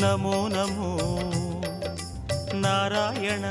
நமோ நமோ Narayana